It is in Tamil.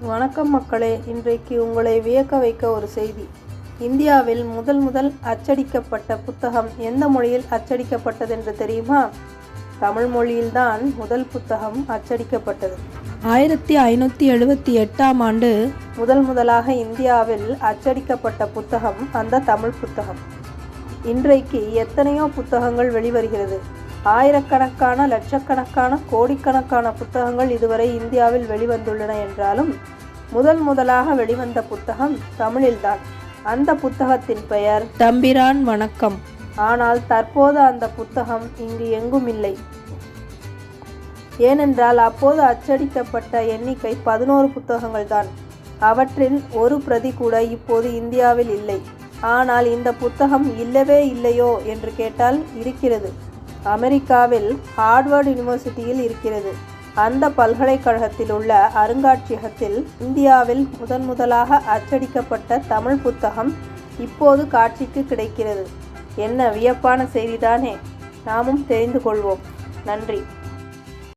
வணக்கம் மக்களே இன்றைக்கு உங்களை வியக்க வைக்க ஒரு செய்தி. இந்தியாவில் முதல் முதல் அச்சடிக்கப்பட்ட புத்தகம் எந்த மொழியில் அச்சடிக்கப்பட்டதென்று தெரியுமா? தமிழ் மொழியில்தான் முதல் புத்தகம் அச்சடிக்கப்பட்டது. ஆயிரத்தி ஐநூற்றி எழுபத்தி எட்டாம் ஆண்டு முதல் முதலாக இந்தியாவில் அச்சடிக்கப்பட்ட புத்தகம் அந்த தமிழ் புத்தகம். இன்றைக்கு எத்தனையோ புத்தகங்கள் வெளிவருகிறது. ஆயிரக்கணக்கான லட்சக்கணக்கான கோடிக்கணக்கான புத்தகங்கள் இதுவரை இந்தியாவில் வெளிவந்துள்ளன என்றாலும் முதல் முதலாக வெளிவந்த புத்தகம் தமிழில்தான். அந்த புத்தகத்தின் பெயர் தம்பிரான் வணக்கம். ஆனால் தற்போது அந்த புத்தகம் இங்கு எங்கும் இல்லை ஏனென்றால் அப்போது அச்சடிக்கப்பட்ட எண்ணிக்கை பதினோரு புத்தகங்கள் தான் அவற்றில் ஒரு பிரதி கூட இப்போது இந்தியாவில் இல்லை. ஆனால் இந்த புத்தகம் இல்லவே இல்லையோ என்று கேட்டால் இருக்கிறது. அமெரிக்காவில் ஹார்வர்ட் யூனிவர்சிட்டியில் இருக்கிறது. அந்த பல்கலைக்கழகத்தில் உள்ள அருங்காட்சியகத்தில் இந்தியாவில் முதன் முதலாக அச்சடிக்கப்பட்ட தமிழ் புத்தகம் இப்போது காட்சிக்கு கிடைக்கிறது. என்ன வியப்பான செய்திதானே. நாமும் தெரிந்து கொள்வோம். நன்றி.